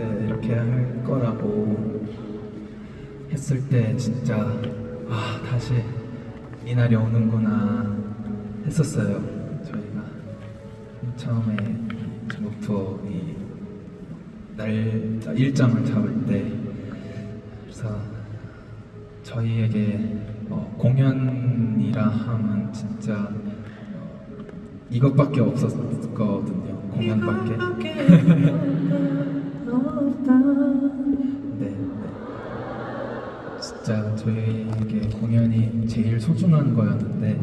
이제 이렇게 할 거라고 했을 때 진짜 아 다시 이 날이 오는구나 했었어요. 저희가 처음에 전국 투어 이날 일정을 잡을 때 그래서 저희에게 어, 공연이라 하면 진짜 어, 이것밖에 없었거든요. 공연밖에. 저희에게 공연이 제일 소중한 거였는데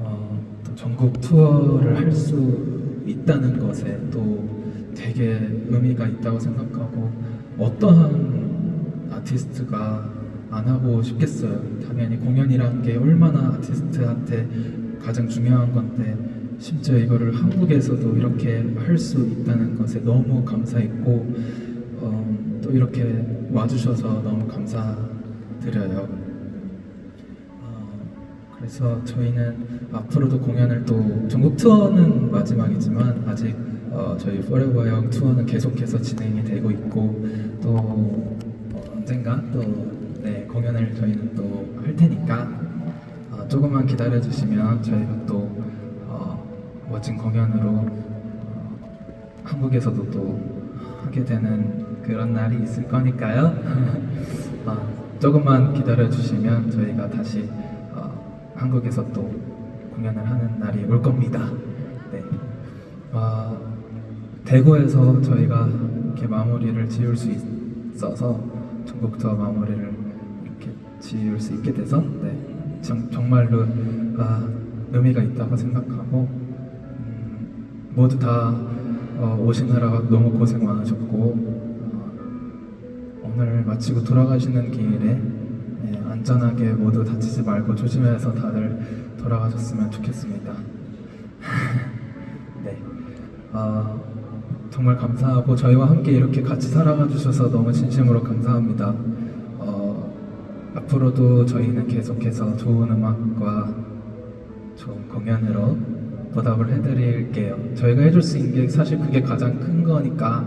어, 또 전국 투어를 할 수 있다는 것에 또 되게 의미가 있다고 생각하고 어떠한 아티스트가 안 하고 싶겠어요. 당연히 공연이라는 게 얼마나 아티스트한테 가장 중요한 건데 심지어 이거를 한국에서도 이렇게 할 수 있다는 것에 너무 감사했고 어, 또 이렇게 와주셔서 너무 감사 드려요. 어, 그래서 저희는 앞으로도 공연을 또 전국 투어는 마지막이지만 아직 어, 저희 포레버 영 투어는 계속해서 진행이 되고 있고 또 어, 언젠가 또 네, 공연을 저희는 또 할 테니까 어, 조금만 기다려 주시면 저희가 또 어, 멋진 공연으로 어, 한국에서도 또 하게 되는 그런 날이 있을 거니까요. 어, 조금만 기다려 주시면 저희가 다시 어, 한국에서 또 공연을 하는 날이 올 겁니다. 네. 어, 대구에서 저희가 이렇게 마무리를 지을 수 있어서 전국 투어 마무리를 이렇게 지을 수 있게 돼서 네, 정, 정말로 아, 의미가 있다고 생각하고 음, 모두 다 어, 오시느라 너무 고생 많으셨고 어, 오늘 마치고 돌아가시는 길에 예, 안전하게 모두 다치지 말고 조심해서 다들 돌아가셨으면 좋겠습니다. 네. 아, 정말 감사하고 저희와 함께 이렇게 같이 살아가 주셔서 너무 진심으로 감사합니다. 어, 앞으로도 저희는 계속해서 좋은 음악과 좋은 공연으로 보답을 해드릴게요. 저희가 해줄 수 있는 게 사실 그게 가장 큰 거니까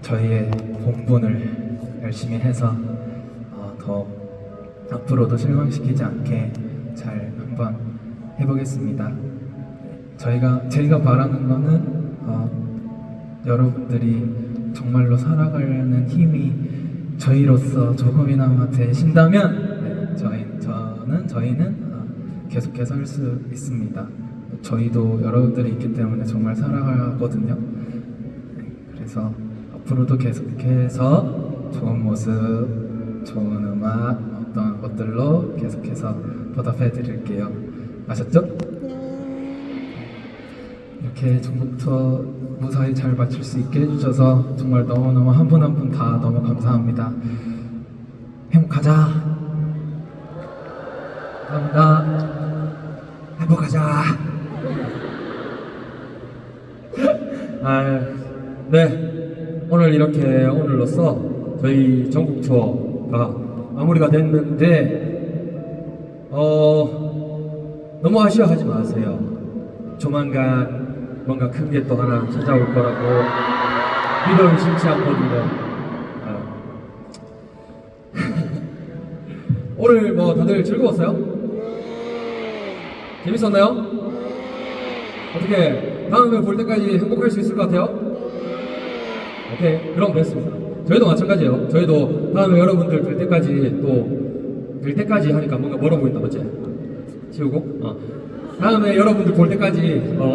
저희의 본분을 열심히 해서 어, 더 앞으로도 실망시키지 않게 잘 한번 해보겠습니다. 저희가 제가 바라는 거는 어, 여러분들이 정말로 살아가려는 힘이 저희로서 조금이나마 되신다면 네, 저희 저는 저희는 어, 계속해서 할 수 있습니다. 저희도 여러분들이 있기 때문에 정말 살아가거든요. 네, 그래서 앞으로도 계속해서 좋은 모습, 좋은 음악 어떤 것들로 계속해서 보답해 드릴게요. 아셨죠? 이렇게 전국 투어 무사히 잘 마칠 수 있게 해주셔서 정말 너무너무 한 분 한 분 다 너무 감사합니다. 행복하자. 감사합니다. 행복하자. 아, 네. 오늘 이렇게 오늘로써 저희 전국 투어가 마무리가 됐는데, 어, 너무 아쉬워하지 마세요. 조만간 뭔가 큰 게 또 하나 찾아올 거라고 믿어 의심치 않거든요. 어. 오늘 뭐 다들 즐거웠어요? 재밌었나요? 어떻게 다음에 볼 때까지 행복할 수 있을 것 같아요? 오케이 그럼 됐습니다 저희도 마찬가지예요. 저희도 다음에 여러분들 될 때까지 또 될 때까지 하니까 뭔가 멀어 보인다 맞지? 지우고? 어. 다음에 여러분들 볼 때까지 어,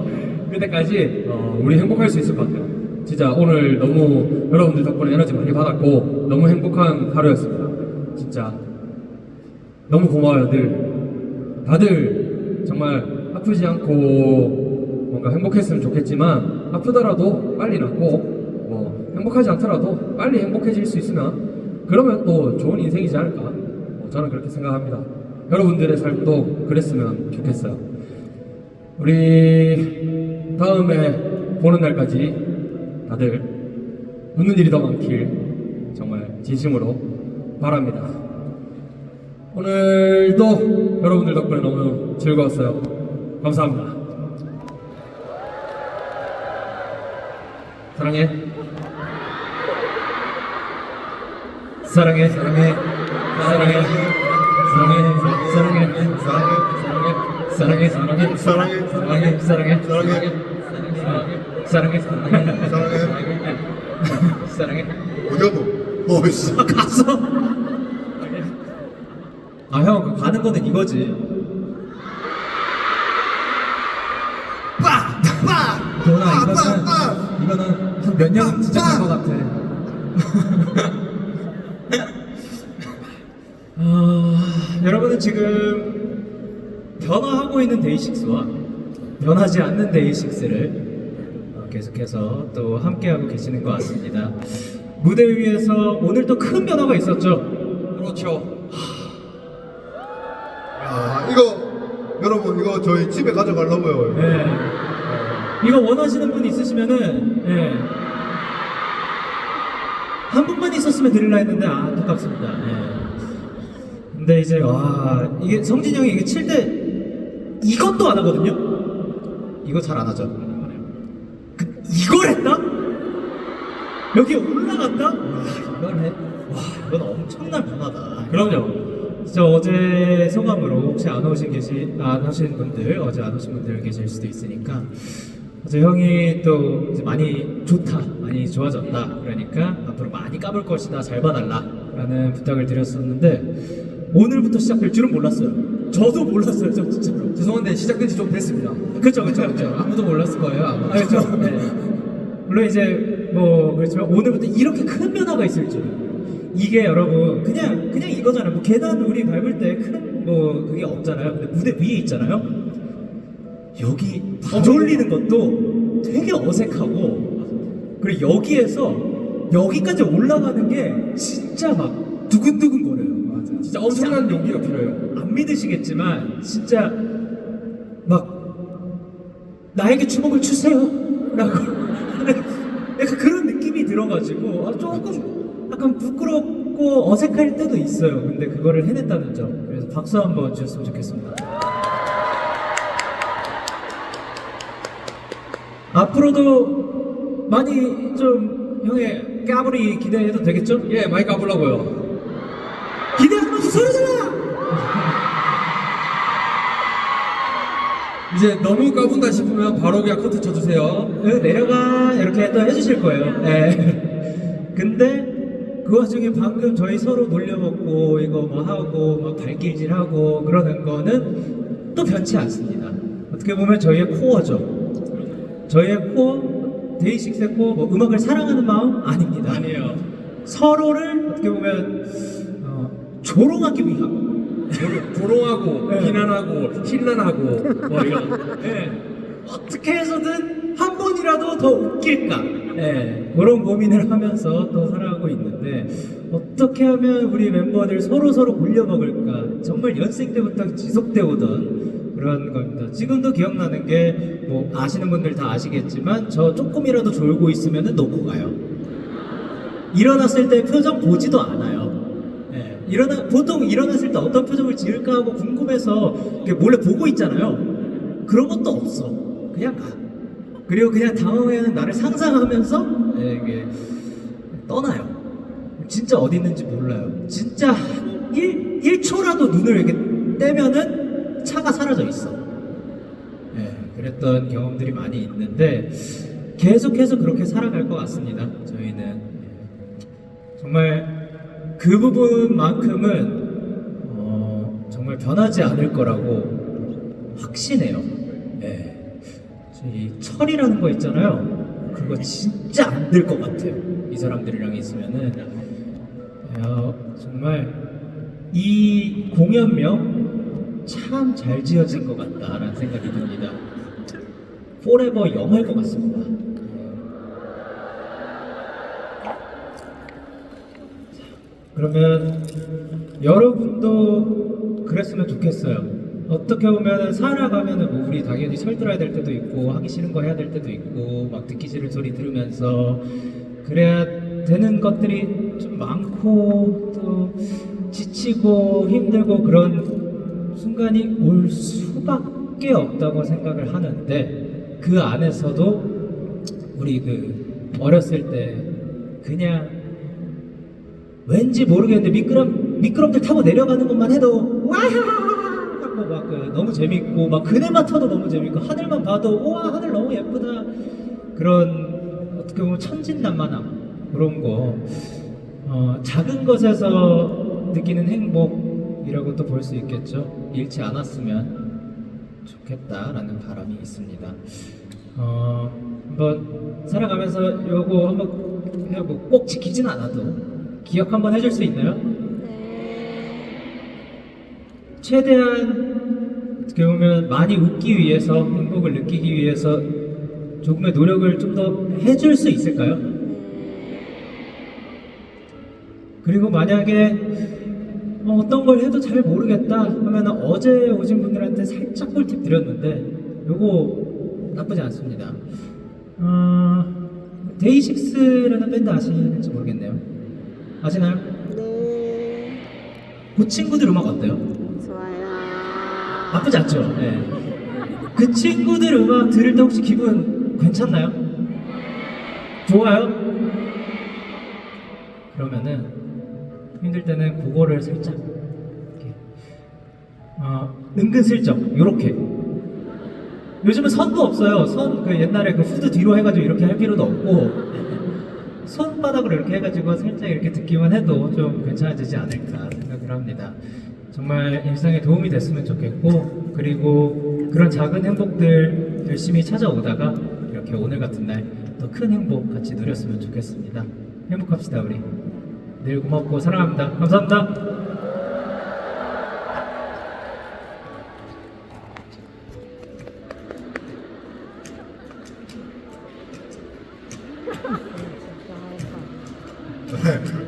그때까지 어, 우리 행복할 수 있을 것 같아요. 진짜 오늘 너무 여러분들 덕분에 에너지 많이 받았고 너무 행복한 하루였습니다. 진짜 너무 고마워요 늘. 다들 정말 아프지 않고 뭔가 행복했으면 좋겠지만 아프더라도 빨리 낫고 뭐 행복하지 않더라도 빨리 행복해질 수 있으면 그러면 또 좋은 인생이지 않을까 뭐 저는 그렇게 생각합니다 여러분들의 삶도 그랬으면 좋겠어요 우리 다음에 보는 날까지 다들 웃는 일이 더 많길 정말 진심으로 바랍니다 오늘도 여러분들 덕분에 너무 즐거웠어요. 감사합니다. 사랑해. 사랑해 사랑해 사랑해 사랑해 사랑해 사랑해 사랑해 사랑해 사랑해. 사랑해 사랑해 사랑해. 사랑해 사랑해 사랑해. 사랑해 어디가 어이씨. 갔어 아형 가는 거는 이거지 빠! 이거는 빠! 이거는 한 몇 년 진짜 된것 같아. 아, 여러분은 지금 변화하고 있는 데이식스와 변하지 않는 데이식스를 어, 계속해서 또 함께하고 계시는 것 같습니다. 무대 위에서 오늘 또 큰 변화가 있었죠. 그렇죠. 아, 이거 여러분 이거 저희 집에 가져가려고요. 네. 이거 원하시는 분 있으시면은 예. 한 분만 있었으면 드릴라 했는데 아, 안타깝습니다. 예. 근데 이제 와 이게 성진이 형이 이게 칠 때 이것도 안 하거든요. 이거 잘 안 하죠. 그, 이걸 했다? 여기 올라갔다? 와 이걸 해? 와 이건 엄청난 변화다. 그럼요. 진짜 어제 소감으로 혹시 안 오신 계시 안 오신 분들 어제 안 오신 분들 계실 수도 있으니까 어제 형이 또 이제 많이 좋다 많이 좋아졌다 그러니까 앞으로 많이 까볼 것이다 잘 봐달라라는 부탁을 드렸었는데 오늘부터 시작될 줄은 몰랐어요. 저도 몰랐어요, 저 진짜로. 죄송한데 시작된 지 좀 됐습니다. 그렇죠, 그렇죠, 그렇죠. 아무도 몰랐을 거예요. 아마. 아, 그렇죠. 네. 물론 이제 뭐 그렇지만 오늘부터 이렇게 큰 변화가 있을 줄 이게 여러분 그냥 그냥 이거잖아요. 뭐 계단 우리 밟을 때 큰 뭐 그게 없잖아요. 근데 무대 위에 있잖아요. 여기 발 올리는 것도 되게 어색하고 그리고 여기에서 여기까지 올라가는 게 진짜 막 두근두근 거려요. 맞아. 진짜 엄청난 용기가 필요해요. 안 믿으시겠지만 진짜 막 나에게 주먹을 주세요 라고 약간 그런 느낌이 들어가지고 아, 조금 약간 부끄럽고 어색할 때도 있어요 근데 그거를 해냈다는 점 그래서 박수 한번 주셨으면 좋겠습니다 앞으로도 많이 좀 형의 까불이 기대해도 되겠죠? 예, 많이 까보려고요. 기대하면서 소리 질러! 이제 너무 까분다 싶으면 바로 그냥 커트 쳐주세요. 여기 내려가 이렇게 또 해주실 거예요. 네. 근데 그 와중에 방금 저희 서로 놀려먹고 이거 뭐 하고 막 발길질하고 그러는 거는 또 변치 않습니다. 어떻게 보면 저희의 코어죠. 저희의 코어, 데이식스의 코어, 뭐 음악을 사랑하는 마음 아닙니다. 아니에요. 서로를 어떻게 보면 어, 조롱하기 위한 조롱하고, 네. 비난하고, 힐난하고, 뭐 이런. 네. 어떻게 해서든 한 번이라도 더 웃길까 네. 그런 고민을 하면서 또 살아가고 있는데 어떻게 하면 우리 멤버들 서로 서로 골려먹을까 정말 연생 때부터 지속되어 오던 그런 겁니다 지금도 기억나는 게 뭐 아시는 분들 다 아시겠지만 저 조금이라도 졸고 있으면 놓고 가요 일어났을 때 표정 보지도 않아요. 예, 일어나 보통 일어났을 때 어떤 표정을 지을까 하고 궁금해서 몰래 보고 있잖아요. 그런 것도 없어. 그냥 가. 그리고 그냥 다음에는 나를 상상하면서 예, 이게 떠나요. 진짜 어디 있는지 몰라요. 진짜 한 1, 1초라도 눈을 이렇게 떼면은 차가 사라져 있어. 예, 그랬던 경험들이 많이 있는데 계속해서 그렇게 살아갈 것 같습니다. 저희는 예. 정말 그 부분만큼은 어, 정말 변하지 않을 거라고 확신해요. 예. 이 철이라는 거 있잖아요. 그거 진짜 안 될 것 같아요. 이 사람들이랑 있으면은 야, 정말 이 공연명 참 잘 지어진 것 같다라는 생각이 듭니다. 포레버 영화일 것 같습니다. 그러면 여러분도 그랬으면 좋겠어요. 어떻게 보면 살아가면은 뭐 우리 당연히 철들어야 될 때도 있고 하기 싫은 거 해야 될 때도 있고 막 듣기 싫은 소리 들으면서 그래야 되는 것들이 좀 많고 또 지치고 힘들고 그런 순간이 올 수밖에 없다고 생각을 하는데 그 안에서도 우리 그 어렸을 때 그냥 왠지 모르겠는데 미끄럼 미끄럼틀 타고 내려가는 것만 해도 와하 하고 막 그, 너무 재밌고 막 그네만 타도 너무 재밌고 하늘만 봐도 우와 하늘 너무 예쁘다 그런 어떻게 보면 천진난만함 그런 거 어, 작은 것에서 느끼는 행복 이라고 또볼수 있겠죠 잃지 않았으면 좋겠다라는 바람이 있습니다. 어, 한번 살아가면서 요거 한번 해보고 꼭 지키진 않아도 기억 한번 해줄 수 있나요? 최대한 어떻게 보면 많이 웃기 위해서 행복을 느끼기 위해서 조금의 노력을 좀 더 해줄 수 있을까요? 그리고 만약에 어, 어떤 걸 해도 잘 모르겠다 하면 어제 오신 분들한테 살짝 꿀팁 드렸는데 요거 나쁘지 않습니다. 어, 데이식스라는 밴드 아시는지 모르겠네요. 아시나요? 네. 그 친구들 음악 어때요? 좋아요. 나쁘지 않죠? 네. 그 친구들 음악 들을 때 혹시 기분 괜찮나요? 좋아요? 그러면은 힘들 때는 그거를 살짝 이렇게 어, 은근슬쩍 요렇게 요즘은 선도 없어요. 선 그 옛날에 그 후드 뒤로 해가지고 이렇게 할 필요도 없고 손바닥으로 이렇게 해가지고 살짝 이렇게 듣기만 해도 좀 괜찮아지지 않을까 생각을 합니다. 정말 일상에 도움이 됐으면 좋겠고 그리고 그런 작은 행복들 열심히 찾아오다가 이렇게 오늘 같은 날 더 큰 행복 같이 누렸으면 좋겠습니다. 행복합시다 우리. 늘 고맙고 사랑합니다. 감사합니다.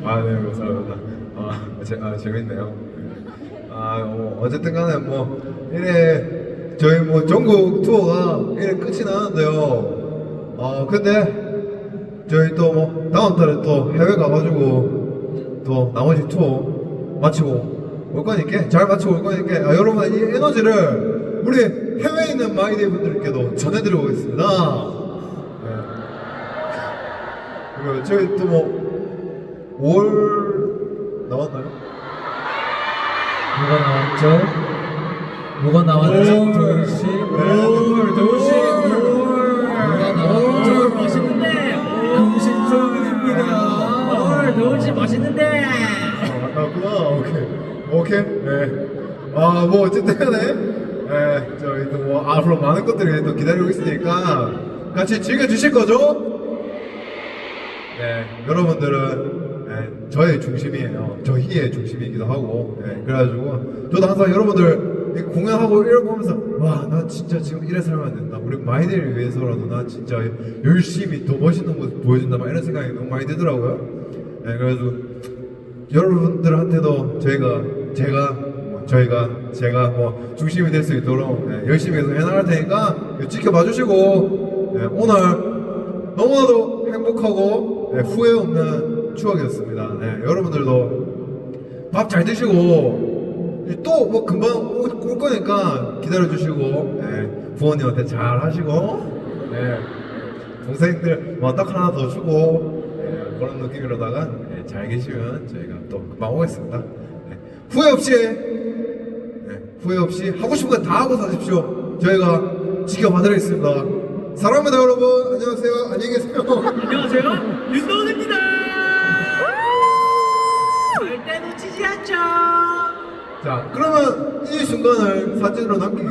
아, 네, 감사합니다. 아, 재, 아 재밌네요. 아, 어, 어쨌든 간에 뭐, 이래, 저희 뭐 전국 투어가 이래 끝이 나는데요. 어, 근데, 저희 또 뭐, 다음 달에 또 해외 가가지고, 또 나머지 투어 마치고 올 거니까, 잘 마치고 올 거니까, 아, 여러분, 이 에너지를 우리 해외에 있는 마이데이 분들께도 전해드리고 오겠습니다. 네. 그리고 저희 또 뭐, 5월 나왔나요? 뭐가 나왔죠? 뭐가 나왔죠? 도시 올, 도시, 뭐가 나왔죠? 맛있는데 금신초문입니다. 도시 맛있는데 아, 나왔구나. 오케이. 오케이. 네. 아, 뭐, 어쨌든 간에, 네, 저희 또 뭐, 앞으로 많은 것들이 또 기다리고 있으니까 같이 즐겨주실 거죠? 네, 여러분들은 네, 저의 중심이에요. 저 희의 중심이기도 하고, 네, 그래가지고 저도 항상 여러분들 공연하고 이러고 하면서 와, 나 진짜 지금 이래 살면 안 된다. 우리 마이데이를 위해서라도 나 진짜 열심히 더 멋있는 모습 보여준다. 막 이런 생각이 너무 많이 들더라고요. 네, 그래서 여러분들한테도 저희가 제가 뭐 저희가 제가 뭐 중심이 될 수 있도록 네, 열심히 해서 해나갈 테니까 지켜봐 주시고 네, 오늘 너무나도 행복하고 네, 후회 없는 추억이었습니다. 네, 여러분들도 밥 잘 드시고 또 뭐 금방 올, 올 거니까 기다려 주시고 네, 부모님한테 잘 하시고 네, 동생들 뭐딱 하나 더 주고 네, 그런 느낌으로다가 네, 잘 계시면 저희가 또 금방 오겠습니다. 네, 후회 없이 네, 후회 없이 하고 싶은 거 다 하고 사십시오. 저희가 지켜봐드리겠습니다. 사랑합니다 여러분. 안녕하세요. 안녕히 계세요. 안녕하세요 윤도훈입니다 절대 놓치지 않죠 자 그러면 이 순간을 사진으로 남기기